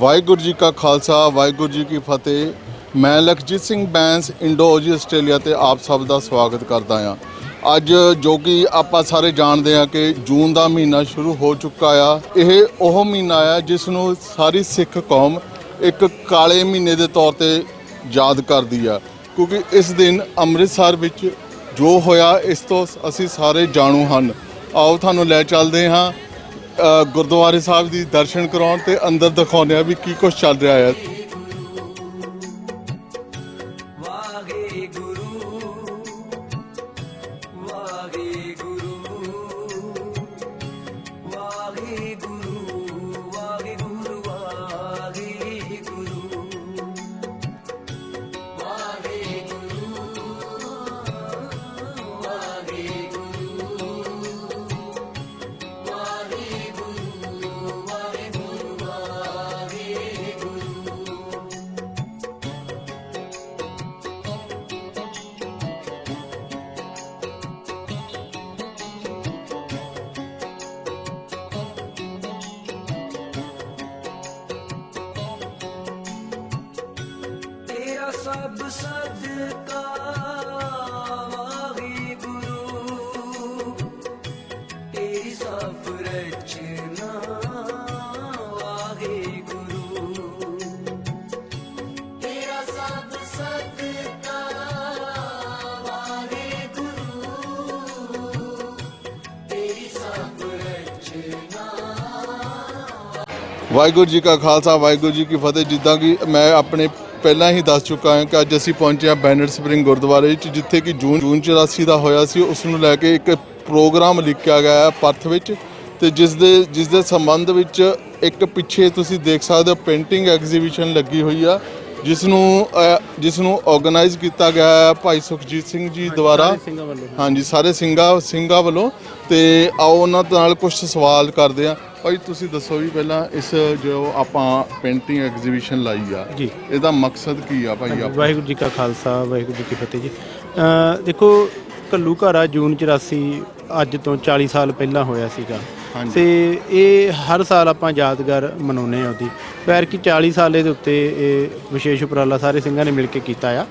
ਵਾਹਿਗੁਰੂ ਜੀ ਕਾ ਖਾਲਸਾ, ਵਾਹਿਗੁਰੂ ਜੀ ਕੀ ਫਤਿਹ। ਮੈਂ ਲਖਜੀਤ ਸਿੰਘ ਬੈਂਸ ਇੰਡੋਜੀ ਆਸਟ੍ਰੇਲੀਆ ਤੇ ਆਪ ਸਭ ਦਾ ਸਵਾਗਤ ਕਰਦਾ ਹਾਂ। ਅੱਜ ਜੋ ਕਿ ਆਪਾਂ ਸਾਰੇ ਜਾਣਦੇ ਹਾਂ ਕਿ ਜੂਨ ਦਾ ਮਹੀਨਾ ਸ਼ੁਰੂ ਹੋ ਚੁੱਕਾ ਆ। ਇਹ ਉਹ ਮਹੀਨਾ ਆ ਜਿਸ ਨੂੰ ਸਾਰੀ ਸਿੱਖ ਕੌਮ ਇੱਕ ਕਾਲੇ ਮਹੀਨੇ ਦੇ ਤੌਰ ਤੇ ਯਾਦ ਕਰਦੀ ਆ। ਕਿਉਂਕਿ ਇਸ ਦਿਨ ਅੰਮ੍ਰਿਤਸਰ ਵਿੱਚ ਜੋ ਹੋਇਆ, ਇਸ ਤੋਂ ਅਸੀਂ ਸਾਰੇ ਜਾਣੂ ਹਨ। ਆਓ ਤੁਹਾਨੂੰ ਲੈ ਚੱਲਦੇ ਹਾਂ। ਗੁਰਦੁਆਰੇ ਸਾਹਿਬ ਦੀ ਦਰਸ਼ਨ ਕਰਾਉਣ ਤੇ ਅੰਦਰ ਦਿਖਾਉਂਦੇ ਆ ਵੀ ਕੀ ਕੁਝ ਚੱਲ ਰਿਹਾ ਹੈ। ਸਭ ਸਦਕਾ ਵਾਹਿਗੁਰੂ ਤੇਰੀ ਸਭ ਰਚਨਾ ਵਾਹਿਗੁਰੂ ਤੇਰਾ ਸਭ ਸਦਕਾ ਵਾਹਿਗੁਰੂ ਤੇਰੀ ਸਭ ਰਚਨਾ ਵਾਹਿਗੁਰੂ ਜੀ ਕਾ ਖਾਲਸਾ, ਵਾਹਿਗੁਰੂ ਜੀ ਕੀ ਫਤਿਹ। ਜਿੱਦਾਂ ਕਿ ਮੈਂ ਆਪਣੇ ਪਹਿਲਾਂ ਹੀ ਦੱਸ ਚੁੱਕਾ ਹਾਂ ਕਿ ਅੱਜ ਅਸੀਂ ਪਹੁੰਚੇ ਹਾਂ ਬੈਨਰ ਸਪਰਿੰਗ ਗੁਰਦੁਆਰੇ ਵਿੱਚ ਜਿੱਥੇ ਕਿ ਜੂਨ ਜੂਨ 84 ਦਾ ਹੋਇਆ ਸੀ। ਉਸ ਨੂੰ ਲੈ ਕੇ ਇੱਕ ਪ੍ਰੋਗਰਾਮ ਲਿਖਿਆ ਗਿਆ ਹੈ ਪਰਥ ਵਿੱਚ ਤੇ ਜਿਸ ਦੇ ਜਿਸ ਦੇ ਸੰਬੰਧ ਵਿੱਚ ਇੱਕ ਪਿੱਛੇ ਤੁਸੀਂ ਦੇਖ ਸਕਦੇ ਹੋ ਪੇਂਟਿੰਗ ਐਗਜ਼ੀਬਿਸ਼ਨ ਲੱਗੀ ਹੋਈ ਆ ਜਿਸ ਨੂੰ ਜਿਸ ਨੂੰ ਆਰਗੇਨਾਈਜ਼ ਕੀਤਾ ਗਿਆ ਹੈ ਭਾਈ ਸੁਖਜੀਤ ਸਿੰਘ ਜੀ ਦੁਆਰਾ। ਹਾਂਜੀ ਸਾਰੇ ਸਿੰਘਾਂ ਸਿੰਘਾਂ ਵੱਲੋਂ ਤੇ ਆਓ ਉਹਨਾਂ ਨਾਲ ਕੁਝ ਸਵਾਲ ਕਰਦੇ ਆ ਭਾਈ ਤੁਸੀਂ ਦੱਸੋ ਵੀ ਪਹਿਲਾਂ ਇਸ ਜੋ ਆਪਾਂ ਪੇਂਟਿੰਗ ਐਗਜ਼ੀਬਿਸ਼ਨ ਲਾਈ ਆ ਜੀ। ਇਹਦਾ ਮਕਸਦ ਕੀ ਆ ਭਾਈ ਆਪਾਂ ਵਾਹਿਗੁਰੂ ਜੀ ਕਾ ਖਾਲਸਾ ਵਾਹਿਗੁਰੂ ਜੀ ਕੀ ਫਤਿਹ ਜੀ। ਅ ਦੇਖੋ ਕੱਲੂ ਘਾਰਾ ਜੂਨ 84 ਅੱਜ ਤੋਂ 40 ਸਾਲ ਪਹਿਲਾਂ ਹੋਇਆ ਸੀਗਾ। ਤੇ ਇਹ ਹਰ ਸਾਲ ਆਪਾਂ ਯਾਦਗਾਰ ਮਨਾਉਂਦੇ ਆ ਉਹਦੀ। ਪੈਰ ਕੀ 40 ਸਾਲੇ ਦੇ ਉੱਤੇ ਇਹ ਵਿਸ਼ੇਸ਼ ਉਪਰਾਲਾ ਸਾਰੇ ਸਿੰਘਾਂ ਨੇ ਮਿਲ ਕੇ ਕੀਤਾ ਆ।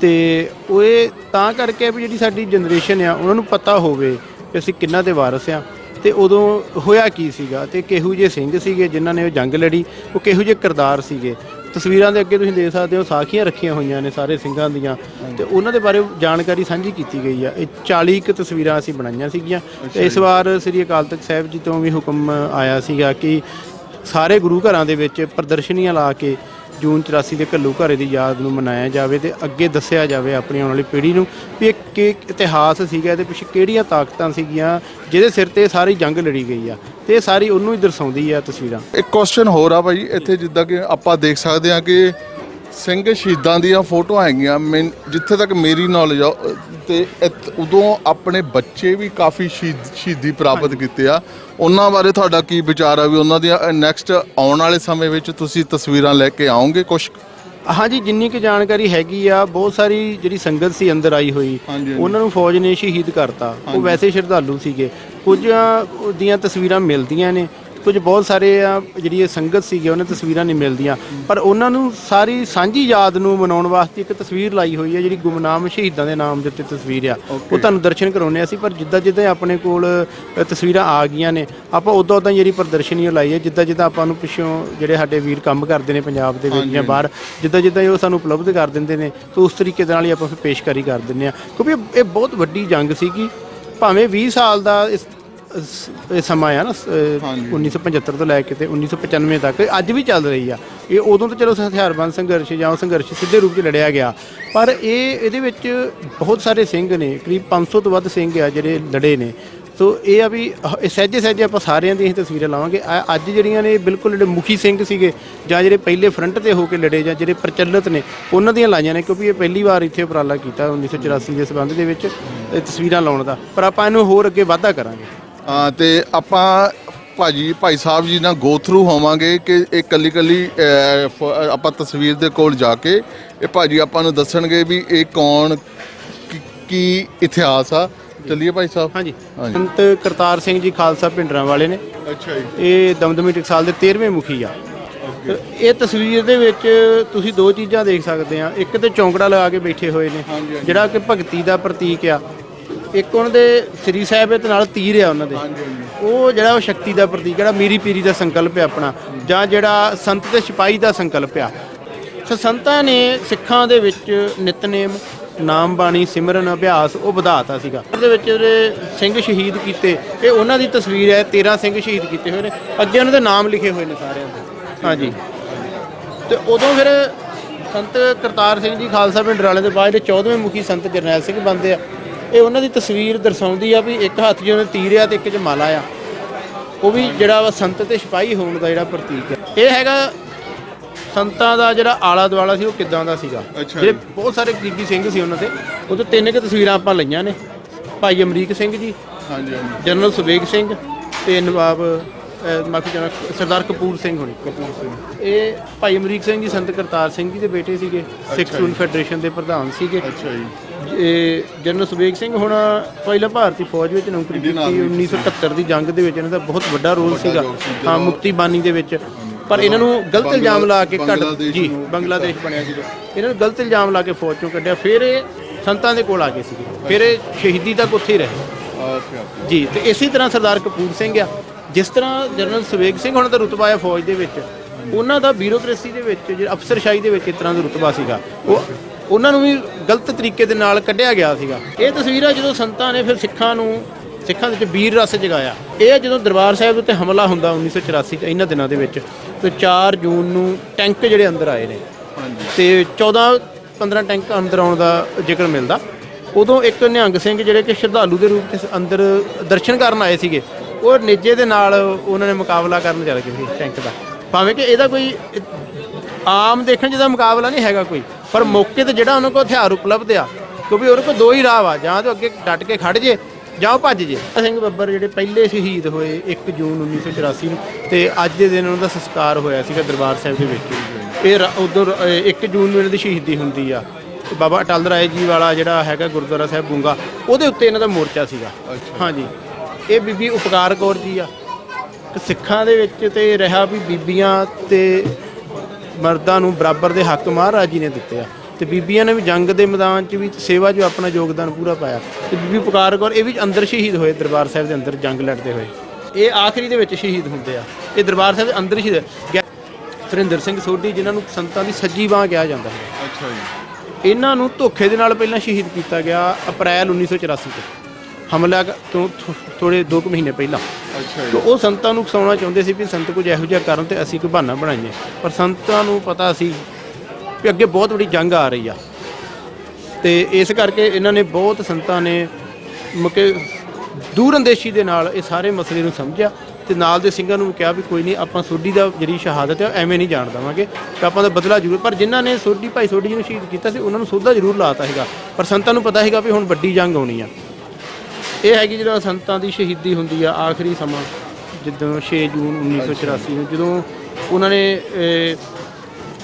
ਤੇ ਉਹ ਇਹ ਤਾਂ ਕਰਕੇ ਵੀ ਜਿਹੜੀ ਸਾਡੀ ਜਨਰੇਸ਼ਨ ਆ ਉਹਨਾਂ ਨੂੰ ਪਤਾ ਹੋਵੇ ਕਿ ਅਸੀਂ ਕਿੰਨਾ ਦੇ ਵਾਰਸ ਆ। ਤੇ ਉਦੋਂ ਹੋਇਆ ਕੀ ਸੀਗਾ ਤੇ ਕਿਹੋ ਜਿਹੇ ਸਿੰਘ ਸੀਗੇ ਜਿਨ੍ਹਾਂ ਨੇ ਉਹ ਜੰਗ ਲੜੀ? ਉਹ ਕਿਹੋ ਜਿਹੇ ਕਿਰਦਾਰ ਸੀਗੇ? ਤਸਵੀਰਾਂ ਦੇ ਅੱਗੇ ਤੁਸੀਂ ਦੇਖ ਸਕਦੇ ਹੋ ਸਾਖੀਆਂ ਰੱਖੀਆਂ ਹੋਈਆਂ ਨੇ ਸਾਰੇ ਸਿੰਘਾਂ ਦੀਆਂ। ਤੇ ਉਹਨਾਂ ਦੇ ਬਾਰੇ ਜਾਣਕਾਰੀ ਸਾਂਝੀ ਕੀਤੀ ਗਈ ਆ। ਇਹ 40 ਕੁ ਤਸਵੀਰਾਂ ਅਸੀਂ ਬਣਾਈਆਂ ਸੀਗੀਆਂ। ਤੇ ਇਸ ਵਾਰ ਸ੍ਰੀ ਅਕਾਲ ਤਖਤ ਸਾਹਿਬ ਜੀ ਤੋਂ ਵੀ ਹੁਕਮ ਆਇਆ ਸੀਗਾ ਕਿ ਸਾਰੇ ਗੁਰੂ ਘਰਾਂ ਦੇ ਵਿੱਚ ਪ੍ਰਦਰਸ਼ਨੀਆਂ ਲਾ ਕੇ ਜੂਨ 84 ਦੇ ਘੱਲੂ ਘਰੇ ਦੀ ਯਾਦ ਨੂੰ ਮਨਾਇਆ ਜਾਵੇ ਤੇ ਅੱਗੇ ਦੱਸਿਆ ਜਾਵੇ ਆਪਣੀ ਆਉਣ ਵਾਲੀ ਪੀੜ੍ਹੀ ਨੂੰ ਵੀ ਇਹ ਕੀ ਇਤਿਹਾਸ ਸੀਗਾ ਇਹਦੇ ਪਿੱਛੇ ਕਿਹੜੀਆਂ ਤਾਕਤਾਂ ਸੀਗੀਆਂ, ਜਿਹਦੇ ਸਿਰ ਤੇ ਇਹ ਸਾਰੀ ਜੰਗ ਲੜੀ ਗਈ ਆ ਤੇ ਇਹ ਸਾਰੀ ਉਹਨੂੰ ਹੀ ਦਰਸਾਉਂਦੀ ਆ ਤਸਵੀਰਾਂ। ਇੱਕ ਕੁਐਸਚਨ ਹੋਰ ਆ ਭਾਈ, ਇੱਥੇ ਜਿੱਦਾਂ ਕਿ ਆਪਾਂ ਦੇਖ ਸਕਦੇ ਆ ਕਿ ਸਿੰਘ ਸ਼ਹੀਦਾਂ ਦੀਆਂ ਫੋਟੋਆਂ ਹੈਗੀਆਂ। ਮੈਨ- ਜਿੱਥੇ ਤੱਕ ਮੇਰੀ ਨੌਲੇਜ ਆ ਤੇ ਇਤ- ਉਦੋਂ ਆਪਣੇ ਬੱਚੇ ਵੀ ਕਾਫੀ ਸ਼ਹੀਦ- ਸ਼ਹੀਦੀ ਪ੍ਰਾਪਤ ਕੀਤੇ ਆ। ਉਹਨਾਂ ਬਾਰੇ ਤੁਹਾਡਾ ਕੀ ਵਿਚਾਰ ਆ ਵੀ ਉਹਨਾਂ ਦੀਆਂ ਨੈਕਸਟ ਆਉਣ ਵਾਲੇ ਸਮੇਂ ਵਿੱਚ ਤੁਸੀਂ ਤਸਵੀਰਾਂ ਲੈ ਕੇ ਆਓਗੇ ਕੁਝ ਹਾਂਜੀ ਜਿੰਨੀ ਕੁ ਜਾਣਕਾਰੀ ਹੈਗੀ ਆ ਬਹੁਤ ਸਾਰੀ ਜਿਹੜੀ ਸੰਗਤ ਸੀ ਅੰਦਰ ਆਈ ਹੋਈ ਹਾਂਜੀ, ਹਾਂਜੀ। ਉਹਨਾਂ ਨੂੰ ਫੌਜ ਨੇ ਸ਼ਹੀਦ ਕਰਤਾ। ਉਹ ਵੈਸੇ ਸ਼ਰਧਾਲੂ ਸੀਗੇ। ਕੁਝ ਦੀਆਂ ਤਸਵੀਰਾਂ ਮਿਲਦੀਆਂ ਨੇ। ਕੁਝ ਬਹੁਤ ਸਾਰੇ ਆ ਜਿਹੜੀ ਇਹ ਸੰਗਤ ਸੀਗੀ ਉਹਨਾਂ ਤਸਵੀਰਾਂ ਨਹੀਂ ਮਿਲਦੀਆਂ। ਪਰ ਉਹਨਾਂ ਨੂੰ ਸਾਰੀ ਸਾਂਝੀ ਯਾਦ ਨੂੰ ਮਨਾਉਣ ਵਾਸਤੇ ਇੱਕ ਤਸਵੀਰ ਲਾਈ ਹੋਈ ਹੈ ਜਿਹੜੀ ਗੁਮਨਾਮ ਸ਼ਹੀਦਾਂ ਦੇ ਨਾਮ ਦੇ ਉੱਤੇ ਤਸਵੀਰ ਆ। ਉਹ ਤੁਹਾਨੂੰ ਦਰਸ਼ਨ ਕਰਾਉਣੇ ਅਸੀਂ ਪਰ ਜਿੱਦਾਂ ਜਿੱਦਾਂ ਆਪਣੇ ਕੋਲ ਤਸਵੀਰਾਂ ਆ ਗਈਆਂ ਨੇ ਆਪਾਂ ਉਦੋਂ ਉਦਾਂ ਜਿਹੜੀ ਪ੍ਰਦਰਸ਼ਨੀ ਉਹ ਲਾਈ ਹੈ ਜਿੱਦਾਂ ਜਿੱਦਾਂ ਆਪਾਂ ਨੂੰ ਪਿੱਛੋਂ ਜਿਹੜੇ ਸਾਡੇ ਵੀਰ ਕੰਮ ਕਰਦੇ ਨੇ ਪੰਜਾਬ ਦੇ ਵਿੱਚ ਜਾਂ ਬਾਹਰ ਜਿੱਦਾਂ ਜਿੱਦਾਂ ਉਹ ਸਾਨੂੰ ਉਪਲਬਧ ਕਰ ਦਿੰਦੇ ਨੇ ਤਾਂ ਉਸ ਤਰੀਕੇ ਦੇ ਨਾਲ ਹੀ ਆਪਾਂ ਫਿਰ ਪੇਸ਼ਕਾਰੀ ਕਰ ਦਿੰਦੇ ਆ ਕਿਉਂਕਿ ਇਹ- ਇਹ ਬਹੁਤ ਵੱਡੀ ਜੰਗ ਸੀਗੀ ਭਾਵੇਂ 20 ਸਾਲ ਦਾ ਇਸ ਇਸ- ਇਹ ਸਮਾਂ ਆ ਨਾ ਸ- ਹਾਂਜੀ। 1975 ਤੋਂ ਲੈ ਕੇ ਤੇ 1995 ਤੱਕ। ਇਹ ਅੱਜ ਵੀ ਚੱਲ ਰਹੀ ਆ। ਇਹ ਉਦੋਂ ਤਾਂ ਚਲੋ ਹਥਿਆਰਬੰਦ ਸੰਘਰਸ਼ ਜਾਂ ਉਹ ਸੰਘਰਸ਼ ਸਿੱਧੇ ਰੂਪ 'ਚ ਲੜਿਆ ਗਿਆ। ਪਰ ਇਹ ਇਹਦੇ ਵਿੱਚ ਬਹੁਤ ਸਾਰੇ ਸਿੰਘ ਨੇ ਕਰੀਬ 500 ਤੋਂ ਵੱਧ ਸਿੰਘ ਆ ਜਿਹੜੇ ਲੜੇ ਨੇ। ਸੋ ਇਹ ਆ ਵੀ ਹ- ਇਹ ਸਹਿਜੇ ਸਹਿਜੇ ਆਪਾਂ ਸਾਰਿਆਂ ਦੀਆਂ ਹੀ ਤਸਵੀਰਾਂ ਲਾਵਾਂਗੇ। ਆ- ਅੱਜ ਜਿਹੜੀਆਂ ਨੇ ਬਿਲਕੁਲ ਜਿਹੜੇ ਮੁਖੀ ਸਿੰਘ ਸੀਗੇ ਜਾਂ ਜਿਹੜੇ ਪਹਿਲੇ ਫਰੰਟ ਤੇ ਹੋ ਕੇ ਲੜੇ ਜਾਂ ਜਿਹੜੇ ਪ੍ਰਚਲਿਤ ਨੇ ਉਹਨਾਂ ਦੀਆਂ ਲਾਈਆਂ ਨੇ ਕਿਉਂਕਿ ਇਹ ਪਹਿਲੀ ਵਾਰ ਇੱਥੇ ਉਪਰਾਲਾ ਕੀਤਾ 1984 ਦੇ ਸੰਬੰਧ ਦੇ ਵਿੱਚ ਇਹ ਤਸਵੀਰਾਂ ਲਾਉਣ ਦਾ। ਪਰ ਆਪਾਂ ਇਹਨੂੰ ਹੋਰ ਅੱਗੇ ਵਾਧਾ ਕਰਾਂਗੇ। ਹਾਂ ਤੇ ਆਪਾਂ ਭਾਜੀ ਭਾਈ ਸਾਹਿਬ ਜੀ ਨਾਲ ਗੋ ਥਰੂ ਹੋਵਾਂਗੇ ਕਿ ਇਹ ਕੱਲੀ ਕੱਲੀ ਆਪਾਂ ਤਸਵੀਰ ਦੇ ਕੋਲ ਜਾ ਕੇ ਇਹ ਭਾਜੀ ਆਪਾਂ ਨੂੰ ਦੱਸਣਗੇ ਵੀ ਇਹ ਕੌਣ ਕੀ- ਕੀ ਇਤਿਹਾਸ ਆ। ਚੱਲੀਏ ਭਾਈ ਸਾਹਿਬ। ਹਾਂਜੀ। ਹਾਂਜੀ। ਸੰਤ ਕਰਤਾਰ ਸਿੰਘ ਜੀ ਖਾਲਸਾ ਪਿੰਡਰਾਂ ਵਾਲੇ ਨੇ। ਅੱਛਾ ਜੀ। ਇਹ ਦਮਦਮੀ ਟਕਸਾਲ ਦੇ 13ਵੇਂ ਮੁਖੀ ਆ। ਇਹ ਤਸਵੀਰ ਦੇ ਵਿੱਚ ਤੁਸੀਂ ਦੋ ਚੀਜ਼ਾਂ ਦੇਖ ਸਕਦੇ ਆ। ਇੱਕ ਤੇ ਚੌਂਕੜਾ ਲਗਾ ਕੇ ਬੈਠੇ ਹੋਏ ਨੇ। ਜਿਹੜਾ ਕਿ ਭਗਤੀ ਦਾ ਪ੍ਰਤੀਕ ਆ। ਇੱਕ ਉਹਨਾਂ ਦੇ ਸ੍ਰੀ ਸਾਹਿਬ ਦੇ ਨਾਲ ਤੀਰ ਆ ਉਹਨਾਂ ਦੇ। ਉਹ ਜਿਹੜਾ ਉਹ ਸ਼ਕਤੀ ਦਾ ਪ੍ਰਤੀਕ ਜਿਹੜਾ ਮੀਰੀ ਪੀਰੀ ਦਾ ਸੰਕਲਪ ਹੈ ਆਪਣਾ ਜਾਂ ਜਿਹੜਾ ਸੰਤ ਤੇ ਸਿਪਾਹੀ ਦਾ ਸੰਕਲਪ ਆ। ਸੋ ਸੰਤਾਂ ਨੇ ਸਿੱਖਾਂ ਦੇ ਵਿੱਚ ਨਿਤਨੇਮ ਨਾਮ ਬਾਣੀ ਸਿਮਰਨ ਅਭਿਆਸ ਉਹ ਵਧਾਤਾ ਸੀਗਾ। ਉਹਦੇ ਵਿੱਚ ਜਿਹੜੇ ਸਿੰਘ ਸ਼ਹੀਦ ਕੀਤੇ ਇਹ ਉਹਨਾਂ ਦੀ ਤਸਵੀਰ ਹੈ 13 ਸਿੰਘ ਸ਼ਹੀਦ ਕੀਤੇ ਹੋਏ ਨੇ। ਅੱਗੇ ਉਹਨਾਂ ਦੇ ਨਾਮ ਲਿਖੇ ਹੋਏ ਨੇ ਸਾਰਿਆਂ ਦੇ। ਹਾਂਜੀ। ਤੇ ਉਦੋਂ ਫਿਰ ਸੰਤ ਕਰਤਾਰ ਸਿੰਘ ਜੀ ਖਾਲਸਾ ਪਿੰਡ ਰਾਲੇ ਦੇ ਬਾਅਦ ਦੇ 14ਵੇਂ ਮੁਖੀ ਸੰਤ ਜਰਨੈਲ ਸਿੰਘ ਬਣਦੇ ਆ ਇਹ ਉਹਨਾਂ ਦੀ ਤਸਵੀਰ ਦਰਸਾਉਂਦੀ ਆ ਵੀ ਇੱਕ ਹੱਥ 'ਚ ਉਹਨੇ ਤੀਰ ਆ ਤੇ ਇੱਕ 'ਚ ਮਾਲਾ ਆ। ਉਹ ਵੀ ਜਿਹੜਾ ਵਾ ਸੰਤ ਤੇ ਸਿਪਾਹੀ ਹੋਣ ਦਾ ਜਿਹੜਾ ਪ੍ਰਤੀਕ ਹੈ ਇਹ ਹੈਗਾ ਸੰਤਾਂ ਦਾ ਜਿਹੜਾ ਆਲਾ ਦੁਆਲਾ ਸੀ ਉਹ ਕਿੱਦਾਂ ਦਾ ਸੀਗਾ? ਜਿਹੜੇ। ਬਹੁਤ ਸਾਰੇ ਗਰੀਬੀ ਸਿੰਘ ਸੀ ਉਹਨਾਂ ਦੇ ਉਹ ਤੋਂ ਤਿੰਨ ਕੁ ਤਸਵੀਰਾਂ ਆਪਾਂ ਲਈਆਂ ਨੇ। ਭਾਈ ਅਮਰੀਕ ਸਿੰਘ ਜੀ ਹਾਂਜੀ ਹਾਂਜੀ। ਜਨਰਲ ਸੁਬੇਗ ਸਿੰਘ ਤੇ ਨਵਾਬ ਮਾਫੀ ਚਾਹਣਾ ਸਰਦਾਰ ਕਪੂਰ ਸਿੰਘ ਹੋਣੀ। ਕਪੂਰ ਸਿੰਘ। ਇਹ ਭਾਈ ਅਮਰੀਕ ਸਿੰਘ ਜੀ ਸੰਤ ਕਰਤਾਰ ਸਿੰਘ ਜੀ ਦੇ ਬੇਟੇ ਸੀਗੇ। ਸਿੱਖ ਸਟੂਡੈਂਟ ਫੈਡਰੇਸ਼ਨ ਦੇ ਪ੍ਰਧਾਨ ਸੀਗੇ। ਅੱਛਾ ਜੀ। ਇਹ ਜਨਰਲ ਸੁਬੇਗ ਸਿੰਘ ਹੁਣ ਪਹਿਲਾਂ ਭਾਰਤੀ ਫੌਜ ਵਿੱਚ ਨੌਕਰੀ ਕੀਤੀ Army ਵਿੱਚ 1971 ਦੀ ਜੰਗ ਦੇ ਵਿੱਚ ਇਹਨਾਂ ਦਾ ਬਹੁਤ ਵੱਡਾ ਰੋਲ ਸੀਗਾ। ਸੀ, ਹਾਂ ਮੁਕਤੀ ਬਾਨੀ ਦੇ ਵਿੱਚ। ਪਰ ਇਹਨਾਂ ਨੂੰ ਗਲਤ ਇਲਜ਼ਾਮ ਲਾ ਕੇ ਕੱਢ ਜੀ ਬੰਗਲਾਦੇਸ਼ ਬਣਿਆ ਸੀਗਾ। ਇਹਨਾਂ ਨੂੰ ਗਲਤ ਇਲਜ਼ਾਮ ਲਾ ਕੇ ਫੌਜ ਚੋਂ ਕੱਢਿਆ। ਫਿਰ ਇਹ ਸੰਤਾਂ ਦੇ ਕੋਲ ਆ ਗਏ ਸੀਗੇ। ਫਿਰ ਇਹ ਸ਼ਹੀਦੀ ਤੱਕ ਉੱਥੇ ਹੀ ਰਹੇ। ਜੀ ਤੇ ਇਸੇ ਤਰ੍ਹਾਂ ਸਰਦਾਰ ਕਪੂਰ ਸਿੰਘ ਆ। ਜਿਸ ਤਰ੍ਹਾਂ ਜਨਰਲ ਸੁਵੇਗ ਸਿੰਘ ਹੁਣ ਦਾ ਰੁਤਬਾ ਹੈ ਫੌਜ ਦੇ ਵਿੱਚ ਉਹਨਾਂ ਦਾ ਬਿਊਰੋਕ੍ਰੇਸੀ ਦੇ ਵਿੱਚ ਜਿਹੜਾ ਅਫਸਰਸ਼ਾਹੀ ਦੇ ਵਿੱਚ ਇਸ ਤਰ੍ਹਾਂ ਦਾ ਰੁਤਬਾ ਸੀਗਾ। ਉਹ ਉਹਨਾਂ ਨੂੰ ਵੀ ਗਲਤ ਤਰੀਕੇ ਦੇ ਨਾਲ ਕੱਢਿਆ ਗਿਆ ਸੀਗਾ। ਇਹ ਤਸਵੀਰ ਜਦੋਂ ਸੰਤਾਂ ਨੇ ਫਿਰ ਸਿੱਖਾਂ ਨੂੰ ਸਿੱਖਾਂ ਦੇ ਵਿੱਚ ਵੀਰ ਰਸ ਜਗਾਇਆ। ਇਹ ਜਦੋਂ ਦਰਬਾਰ ਸਾਹਿਬ ਦੇ ਉੱਤੇ ਹਮਲਾ ਹੁੰਦਾ 1984 ਚ ਇਹਨਾਂ ਦਿਨਾਂ ਦੇ ਵਿੱਚ ਤੇ 4 ਜੂਨ ਨੂੰ ਟੈਂਕ ਜਿਹੜੇ ਅੰਦਰ ਆਏ ਨੇ। ਤੇ 14 15 ਟੈਂਕ ਅੰਦਰ ਆਉਣ ਦਾ ਜ਼ਿਕਰ ਮਿਲਦਾ। ਉਦੋਂ ਇੱਕ ਨਿਹੰਗ ਸਿੰਘ ਜਿਹੜੇ ਕਿ ਸ਼ਰਧਾਲੂ ਦੇ ਰੂਪ ਵਿੱਚ ਅੰਦਰ ਦਰਸ਼ਨ ਕਰਨ ਆਏ ਸੀਗੇ ਉਹ ਨੇਜੇ ਦੇ ਨਾਲ ਉਹਨਾਂ ਨੇ ਮੁਕਾਬਲਾ ਕਰਨ ਚੱਲ ਗਏ ਸੀ ਟੈਂਕ ਦਾ। ਭਾਵੇਂ ਕਿ ਇਹਦਾ ਕੋਈ ਆਮ ਦੇਖਣ ਜਿਹਦਾ ਮੁਕਾਬਲਾ ਨਹੀਂ ਹੈਗਾ ਕੋਈ। ਪਰ ਮੌਕੇ ਤੇ ਜਿਹੜਾ ਉਹਨਾਂ ਕੋਲ ਹਥਿਆਰ ਉਪਲਬਧ ਆ ਕਿਉਂਕਿ ਉਹਨਾਂ ਕੋਲ ਦੋ ਹੀ ਰਾਹ ਆ ਜਾਂ ਤਾਂ ਅੱਗੇ ਡਟ ਕੇ ਖੜ ਜੇ ਜਾਂ ਉਹ ਭੱਜ ਜੇ। ਸਿੰਘ ਬੱਬਰ ਜਿਹੜੇ ਪਹਿਲੇ ਸ਼ਹੀਦ ਹੋਏ 1 ਜੂਨ 1984 ਨੂੰ ਤੇ ਅੱਜ ਦੇ ਦਿਨ ਉਹਨਾਂ ਦਾ ਸੰਸਕਾਰ ਹੋਇਆ ਸੀਗਾ ਦਰਬਾਰ ਸਾਹਿਬ ਦੇ ਵਿੱਚ। ਇਹ ਉਧਰ 1 ਜੂਨ ਨੂੰ ਇਹਨਾਂ ਦੀ ਸ਼ਹੀਦੀ ਹੁੰਦੀ ਆ। ਬਾਬਾ ਅਟਲ ਰਾਏ ਜੀ ਵਾਲਾ ਜਿਹੜਾ ਹੈਗਾ ਗੁਰਦੁਆਰਾ ਸਾਹਿਬ ਗੁੰਗਾ ਉਹਦੇ ਉੱਤੇ ਇਹਨਾਂ ਦਾ ਮੋਰਚਾ ਸੀਗਾ। ਹਾਂਜੀ। ਇਹ ਬੀਬੀ ਉਪਕਾਰ ਕੌਰ ਜੀ ਆ। ਸਿੱਖਾਂ ਦੇ ਵਿੱਚ ਤੇ ਰਿਹਾ ਵੀ ਬੀਬੀਆਂ ਤੇ ਮਰਦਾਂ ਨੂੰ ਬਰਾਬਰ ਦੇ ਹੱਕ ਮਹਾਰਾਜ ਜੀ ਨੇ ਦਿੱਤੇ ਆ। ਤੇ ਬੀਬੀਆਂ ਨੇ ਵੀ ਜੰਗ ਦੇ ਮੈਦਾਨ 'ਚ ਵੀ ਸੇਵਾ 'ਚ ਆਪਣਾ ਯੋਗਦਾਨ ਪੂਰਾ ਪਾਇਆ। ਤੇ ਬੀਬੀ ਪੁਕਾਰ ਕੌਰ ਇਹ ਵੀ ਅੰਦਰ ਸ਼ਹੀਦ ਹੋਏ ਦਰਬਾਰ ਸਾਹਿਬ ਦੇ ਅੰਦਰ ਜੰਗ ਲੜਦੇ ਹੋਏ। ਇਹ ਆਖਰੀ ਦੇ ਵਿੱਚ ਸ਼ਹੀਦ ਹੁੰਦੇ ਆ। ਇਹ ਦਰਬਾਰ ਸਾਹਿਬ ਦੇ ਅੰਦਰ ਹੀ ਸ਼ਹੀਦ ਸੁਰਿੰਦਰ ਸਿੰਘ ਸੋਢੀ ਜਿਨ੍ਹਾਂ ਨੂੰ ਸੰਤਾਂ ਦੀ ਸੱਜੀ ਬਾਹ ਕਿਹਾ ਜਾਂਦਾ ਹੈ। ਅੱਛਾ ਜੀ। ਇਹਨਾਂ ਨੂੰ ਧੋਖੇ ਦੇ ਨਾਲ ਪਹਿਲਾਂ ਸ਼ਹੀਦ ਕੀਤਾ ਗਿਆ ਅਪ੍ਰੈਲ 1984 ਚ ਹਮਲਾ ਤੋਂ ਥੋੜੇ 2 ਮਹੀਨੇ ਪਹਿਲਾਂ। ਅੱਛਾ ਤੇ ਉਹ ਸੰਤਾਂ ਨੂੰ ਉਕਸਾਉਣਾ ਚਾਹੁੰਦੇ ਸੀ ਵੀ ਸੰਤ ਕੁਝ ਇਹੋ ਜਿਹਾ ਕਰਨ ਤੇ ਅਸੀਂ ਕੋਈ ਬਹਾਨਾ ਬਣਾਈਏ। ਪਰ ਸੰਤਾਂ ਨੂੰ ਪਤਾ ਸੀ ਵੀ ਅੱਗੇ ਬਹੁਤ ਵੱਡੀ ਜੰਗ ਆ ਰਹੀ ਆ। ਤੇ ਇਸ ਕਰਕੇ ਇਹਨਾਂ ਨੇ ਬਹੁਤ ਸੰਤਾਂ ਨੇ ਮੁਕੇ ਦੂਰ ਅੰਦੇਸ਼ੀ ਦੇ ਨਾਲ ਇਹ ਸਾਰੇ ਮਸਲੇ ਨੂੰ ਸਮਝਿਆ ਤੇ ਨਾਲ ਦੇ ਸਿੰਘਾਂ ਨੂੰ ਵੀ ਕਿਹਾ ਵੀ ਕੋਈ ਨਹੀਂ ਆਪਾਂ ਸੋਢੀ ਦਾ ਜਿਹੜੀ ਸ਼ਹਾਦਤ ਹੈ ਉਹ ਐਵੇਂ ਨਹੀਂ ਜਾਣ ਦੇਵਾਂਗੇ। ਤੇ ਆਪਾਂ ਦਾ ਬਦਲਾ ਜ਼ਰੂਰ ਪਰ ਜਿਨ੍ਹਾਂ ਨੇ ਸੋਢੀ ਭਾਈ ਸੋਢੀ ਜੀ ਨੂੰ ਸ਼ਹੀਦ ਕੀਤਾ ਸੀ ਉਹਨਾਂ ਨੂੰ ਸੋਧਾ ਜ਼ਰੂਰ ਲਾਤਾ ਸੀਗਾ ਪਰ ਸੰਤਾਂ ਨੂੰ ਪਤਾ ਸੀਗਾ ਵੀ ਹੁਣ ਵੱਡੀ ਜੰਗ ਆਉਣੀ ਆ। ਇਹ ਹੈਗੀ ਜਿਹੜਾ ਸੰਤਾਂ ਦੀ ਸ਼ਹੀਦੀ ਹੁੰਦੀ ਆ ਆਖਰੀ ਸਮਾਂ ਜਦੋਂ 6 ਜੂਨ 1984 ਨੂੰ ਜਦੋਂ ਉਹਨਾਂ ਨੇ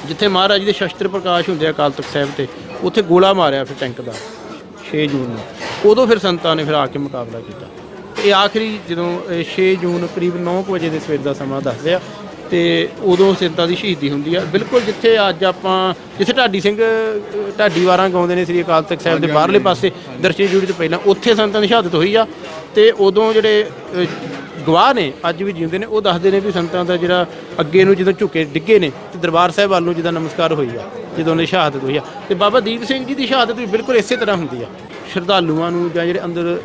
ਜਿੱਥੇ ਮਹਾਰਾਜ ਦੇ ਸ਼ਸਤਰ ਪ੍ਰਕਾਸ਼ ਹੁੰਦੇ ਆ ਅਕਾਲ ਤਖਤ ਸਾਹਿਬ ਤੇ ਉੱਥੇ ਗੋਲਾ ਮਾਰਿਆ ਫਿਰ ਟੈਂਕ ਦਾ 6 ਜੂਨ ਨੂੰ। ਉਦੋਂ ਫਿਰ ਸੰਤਾਂ ਨੇ ਫਿਰ ਆ ਕੇ ਮੁਕਾਬਲਾ ਕੀਤਾ। ਇਹ ਆਖਰੀ ਜਦੋਂ ਅਹ, 6 ਜੂਨ ਕਰੀਬ 9 ਕੁ ਵਜੇ ਦੇ ਸਵੇਰ ਦਾ ਸਮਾਂ ਦੱਸਦੇ ਆ ਤੇ ਉਦੋਂ ਸੰਤਾਂ ਦੀ ਸ਼ਹੀਦੀ ਹੁੰਦੀ ਆ। ਬਿਲਕੁਲ ਜਿੱਥੇ ਅੱਜ ਆਪਾਂ ਜਿੱਥੇ ਢਾਡੀ ਸਿੰਘ ਢਾਡੀ ਵਾਰਾਂ ਗਾਉਂਦੇ ਨੇ ਸ੍ਰੀ ਅਕਾਲ ਤਖਤ ਸਾਹਿਬ ਦੇ ਬਾਹਰਲੇ ਪਾਸੇ ਦਰਸ਼ਨ ਜੂੜੀ ਤੋਂ ਪਹਿਲਾਂ ਉੱਥੇ ਸੰਤਾਂ ਦੀ ਸ਼ਹਾਦਤ ਹੋਈ ਆ। ਤੇ ਉਦੋਂ ਜਿਹੜੇ ਗਵਾਹ ਨੇ ਅੱਜ ਵੀ ਜਿਉਂਦੇ ਨੇ ਉਹ ਦੱਸਦੇ ਨੇ ਵੀ ਸੰਤਾਂ ਦਾ ਜਿਹੜਾ ਅੱਗੇ ਨੂੰ ਜਦੋਂ ਝੁਕੇ ਡਿੱਗੇ ਨੇ ਤੇ ਦਰਬਾਰ ਸਾਹਿਬ ਵੱਲ ਨੂੰ ਜਿਹਦਾ ਨਮਸਕਾਰ ਹੋਈ ਆ ਜਦੋਂ ਉਹਨੇ ਸ਼ਹਾਦਤ ਹੋਈ ਆ। ਤੇ ਬਾਬਾ ਦੀਪ ਸਿੰਘ ਜੀ ਦੀ ਸ਼ਹਾਦਤ ਵੀ ਬਿਲਕੁਲ ਇਸੇ ਤਰ੍ਹਾਂ ਹੁੰਦੀ ਆ। ਸ਼ਰਧਾਲੂਆਂ ਨੂੰ ਜਾਂ ਜਿਹੜੇ ਅੰਦਰ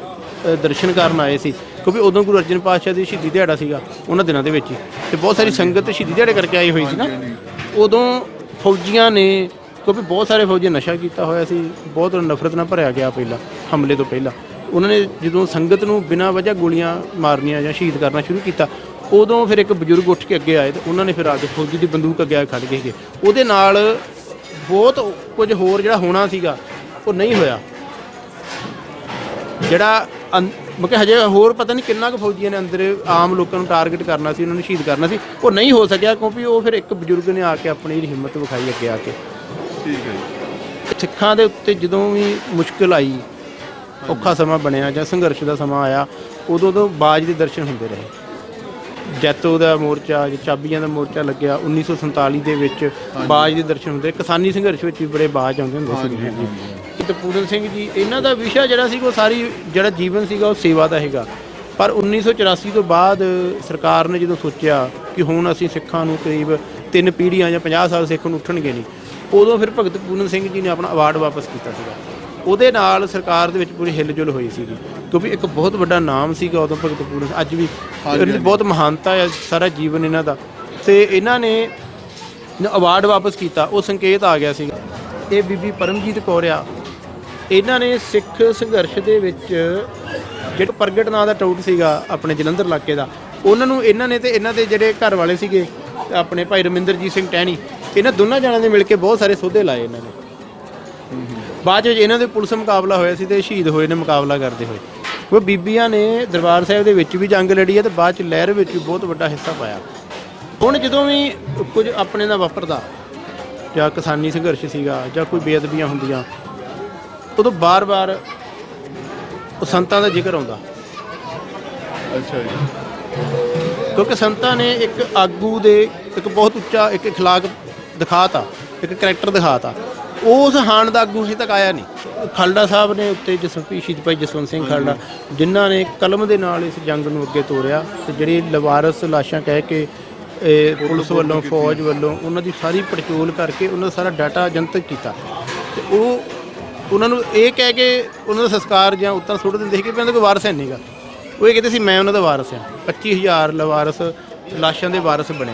ਦਰਸ਼ਨ ਕਰਨ ਆਏ ਸੀ ਕਿਉਂਕਿ ਉਦੋਂ ਗੁਰੂ ਅਰਜਨ ਪਾਤਸ਼ਾਹ ਦੀ ਸ਼ਹੀਦੀ ਦਿਹਾੜਾ ਸੀਗਾ, ਉਹਨਾਂ ਦਿਨਾਂ ਦੇ ਵਿੱਚ ਹੀ। ਤੇ ਬਹੁਤ ਸਾਰੀ ਸੰਗਤ ਸ਼ਹੀਦੀ ਦਿਹਾੜੇ ਕਰਕੇ ਆਈ ਹੋਈ ਸੀ ਨਾ। ਉਦੋਂ ਫੌਜੀਆਂ ਨੇ, ਕਿਉਂਕਿ ਬਹੁਤ ਸਾਰੇ ਫੌਜੀ ਨਸ਼ਾ ਕੀਤਾ ਹੋਇਆ ਸੀ, ਬਹੁਤ ਨਫ਼ਰਤ ਨਾਲ ਭਰਿਆ ਗਿਆ ਪਹਿਲਾਂ, ਹਮਲੇ ਤੋਂ ਪਹਿਲਾਂ। ਉਹਨਾਂ ਨੇ ਜਦੋਂ ਸੰਗਤ ਨੂੰ ਬਿਨਾਂ ਵਜ੍ਹਾ ਗੋਲੀਆਂ ਮਾਰਨੀਆਂ ਜਾਂ ਸ਼ਹੀਦ ਕਰਨਾ ਸ਼ੁਰੂ ਕੀਤਾ, ਉਦੋਂ ਫਿਰ ਇੱਕ ਬਜ਼ੁਰਗ ਉੱਠ ਕੇ ਅੱਗੇ ਆਏ ਤੇ ਉਹਨਾਂ ਨੇ ਫਿਰ ਆ ਕੇ ਫੌਜੀ ਦੀ ਬੰਦੂਕ ਅੱਗੇ ਆ ਖੜ ਗਏ ਸੀਗੇ। ਉਹਦੇ ਨਾਲ ਬਹੁਤ ਕੁਝ ਹੋਰ ਜਿਹੜਾ ਹੋਣਾ ਸੀਗਾ, ਉਹ ਨਹੀਂ ਹੋਇਆ। ਜਿਹੜਾ ਮਤਲਬ ਹਜੇ ਹੋਰ ਪਤਾ ਨਹੀਂ ਕਿੰਨਾ ਕੁ ਫੌਜੀਆਂ ਨੇ ਅੰਦਰ ਆਮ ਲੋਕਾਂ ਨੂੰ ਟਾਰਗੇਟ ਕਰਨਾ ਸੀ ਉਹਨਾਂ ਨੂੰ ਸ਼ਹੀਦ ਕਰਨਾ ਸੀ। ਉਹ ਨਹੀਂ ਹੋ ਸਕਿਆ ਕਿਉਂਕਿ ਉਹ ਫਿਰ ਇੱਕ ਬਜ਼ੁਰਗ ਨੇ ਆ ਕੇ ਆਪਣੀ ਜਿਹੜੀ ਹਿੰਮਤ ਵਿਖਾਈ ਅੱਗੇ ਆ ਕੇ। ਠੀਕ ਹੈ ਜੀ। ਸਿੱਖਾਂ ਦੇ ਉੱਤੇ ਜਦੋਂ ਵੀ ਮੁਸ਼ਕਲ ਆਈ ਔਖਾ ਸਮਾਂ ਬਣਿਆ ਜਾਂ ਸੰਘਰਸ਼ ਦਾ ਸਮਾਂ ਆਇਆ ਉਦੋਂ ਤੋਂ ਬਾਜ ਦੇ ਦਰਸ਼ਨ ਹੁੰਦੇ ਰਹੇ। ਜੈਤੋ ਦਾ ਮੋਰਚਾ ਜਾਂ ਚਾਬੀਆਂ ਦਾ ਮੋਰਚਾ ਲੱਗਿਆ 1947 ਦੇ ਵਿੱਚ ਬਾਜ ਦੇ ਦਰਸ਼ਨ ਹੁੰਦੇ। ਕਿਸਾਨੀ ਸੰਘਰਸ਼ ਵਿੱਚ ਵੀ ਬੜੇ ਬਾਜ ਆਉਂਦੇ ਹੁੰਦੇ ਸੀ। ਹਾਂਜੀ ਤੇ ਪੂਰਨ ਸਿੰਘ ਜੀ ਇਹਨਾਂ ਦਾ ਵਿਸ਼ਾ ਜਿਹੜਾ ਸੀ ਉਹ ਸਾਰੀ ਜਿਹੜਾ ਜੀਵਨ ਸੀਗਾ ਉਹ ਸੇਵਾ ਦਾ ਹੈਗਾ। ਪਰ 1984 ਤੋਂ ਬਾਅਦ ਸਰਕਾਰ ਨੇ ਜਦੋਂ ਸੋਚਿਆ ਕਿ ਹੁਣ ਅਸੀਂ ਸਿੱਖਾਂ ਨੂੰ ਕਰੀਬ ਤਿੰਨ ਪੀੜ੍ਹੀਆਂ ਜਾਂ 50 ਸਾਲ ਸਿੱਖ ਨੂੰ ਉੱਠਣਗੇ ਨਹੀਂ ਉਦੋਂ ਫਿਰ ਭਗਤ ਪੂਰਨ ਸਿੰਘ ਜੀ ਨੇ ਆਪਣਾ ਅਵਾਰਡ ਵਾਪਸ ਕੀਤਾ ਸੀਗਾ। ਉਹਦੇ ਨਾਲ ਸਰਕਾਰ ਦੇ ਵਿੱਚ ਪੂਰੀ ਹਿਲਜੁਲ ਹੋਈ ਸੀਗੀ। ਕਿਉਂਕਿ ਇੱਕ ਬਹੁਤ ਵੱਡਾ ਨਾਮ ਸੀਗਾ ਉਦੋਂ ਭਗਤ ਪੂਰਨ। ਅੱਜ ਵੀ ਇਹਨਾਂ ਦੀ ਬਹੁਤ ਮਹਾਨਤਾ ਹੈ ਸਾਰਾ ਜੀਵਨ ਇਹਨਾਂ ਦਾ। ਤੇ ਇਹਨਾਂ ਨੇ ਅਵਾਰਡ ਵਾਪਸ ਕੀਤਾ ਉਹ ਸੰਕੇਤ ਆ ਗਿਆ ਸੀਗਾ। ਇਹ ਬੀਬੀ ਪਰਮਜੀਤ ਕੌਰ ਆ। ਇਹਨਾਂ ਨੇ ਸਿੱਖ ਸੰਘਰਸ਼ ਦੇ ਵਿੱਚ ਜਿਹੜਾ ਪ੍ਰਗਟ ਨਾਂ ਦਾ ਟਾਊਟ ਸੀਗਾ ਆਪਣੇ ਜਲੰਧਰ ਇਲਾਕੇ ਦਾ ਉਹਨਾਂ ਨੂੰ ਇਹਨਾਂ ਨੇ ਤੇ ਇਹਨਾਂ ਦੇ ਜਿਹੜੇ ਘਰ ਵਾਲੇ ਸੀਗੇ ਆਪਣੇ ਭਾਈ ਰਮਿੰਦਰਜੀਤ ਸਿੰਘ ਟਹਿਣੀ ਇਹਨਾਂ ਦੋਨਾਂ ਜਣਾਂ ਨੇ ਮਿਲ ਕੇ ਬਹੁਤ ਸਾਰੇ ਸੋਧੇ ਲਾਏ ਇਹਨਾਂ ਨੇ। ਬਾਅਦ ਵਿੱਚ ਇਹਨਾਂ ਦੇ ਪੁਲਿਸ ਮੁਕਾਬਲਾ ਹੋਇਆ ਸੀ ਤੇ ਸ਼ਹੀਦ ਹੋਏ ਨੇ ਮੁਕਾਬਲਾ ਕਰਦੇ ਹੋਏ ਉਹ ਬੀਬੀਆਂ ਨੇ ਦਰਬਾਰ ਸਾਹਿਬ ਦੇ ਵਿੱਚ ਵੀ ਜੰਗ ਲੜੀ ਹੈ ਤੇ ਬਾਅਦ ਚ ਲਹਿਰ ਵਿੱਚ ਵੀ ਬਹੁਤ ਵੱਡਾ ਹਿੱਸਾ ਪਾਇਆ ਹੁਣ ਜਦੋਂ ਵੀ ਕੁਝ ਆਪਣੇ ਨਾਲ ਵਾਪਰਦਾ ਜਾਂ ਕਿਸਾਨੀ ਸੰਘਰਸ਼ ਸੀਗਾ ਜਾਂ ਕੋਈ ਬੇਅਦਬੀਆਂ ਹੁੰਦੀਆਂ ਉਦੋਂ ਬਾਰ-ਬਾਰ ਉਹ ਸੰਤਾਂ ਦਾ ਜ਼ਿਕਰ ਆਉਂਦਾ ਅੱਛਾ ਜੀ ਕਿਉਂਕਿ ਸੰਤਾਂ ਨੇ ਇੱਕ ਆਗੂ ਦੇ ਇੱਕ ਬਹੁਤ ਉੱਚਾ ਇੱਕ اخلاق ਦਿਖਾਤਾ ਇੱਕ ਕੈਰੈਕਟਰ ਦਿਖਾਤਾ ਉਸ ਹਾਣ ਦਾ ਆਗੂ ਹਜੇ ਤੱਕ ਆਇਆ ਨਹੀਂ। ਖਾਲੜਾ ਸਾਹਿਬ ਨੇ ਉੱਤੇ ਜਸਵੰਤ ਸ਼ਹੀਦ ਭਾਈ ਜਸਵੰਤ ਸਿੰਘ ਖਾਲੜਾ, ਜਿਨ੍ਹਾਂ ਨੇ ਕਲਮ ਦੇ ਨਾਲ ਇਸ ਜੰਗ ਨੂੰ ਅੱਗੇ ਤੋਰਿਆ ਤੇ ਜਿਹੜੀ ਲਵਾਰਸ ਲਾਸ਼ਾਂ ਕਹਿ ਕੇ ਪੁਲਿਸ ਵੱਲੋਂ, ਫੌਜ ਵੱਲੋਂ ਉਹਨਾਂ ਦੀ ਸਾਰੀ ਪੜਚੋਲ ਕਰਕੇ ਉਹਨਾਂ ਦਾ ਸਾਰਾ ਡਾਟਾ ਜਨਤਕ ਕੀਤਾ। ਤੇ ਉਹ ਉਹਨਾਂ ਨੂੰ ਇਹ ਕਹਿ ਕੇ ਉਹਨਾਂ ਦਾ ਸੰਸਕਾਰ ਜਾਂ ਉੱਤਰ ਸੁੱਟ ਦਿੰਦੇ ਸੀ ਕਿ ਇਹਨਾਂ ਦਾ ਕੋਈ ਵਾਰਸ ਹੈ ਨਹੀਂਗਾ ਉਹ ਇਹ ਕਹਿੰਦੇ ਸੀ, ਮੈਂ ਉਹਨਾਂ ਦਾ ਵਾਰਸ ਹਾਂ। 25000 ਲਵਾਰਸ ਲਾਸ਼ਾਂ ਦੇ ਵਾਰਸ ਬਣੇ।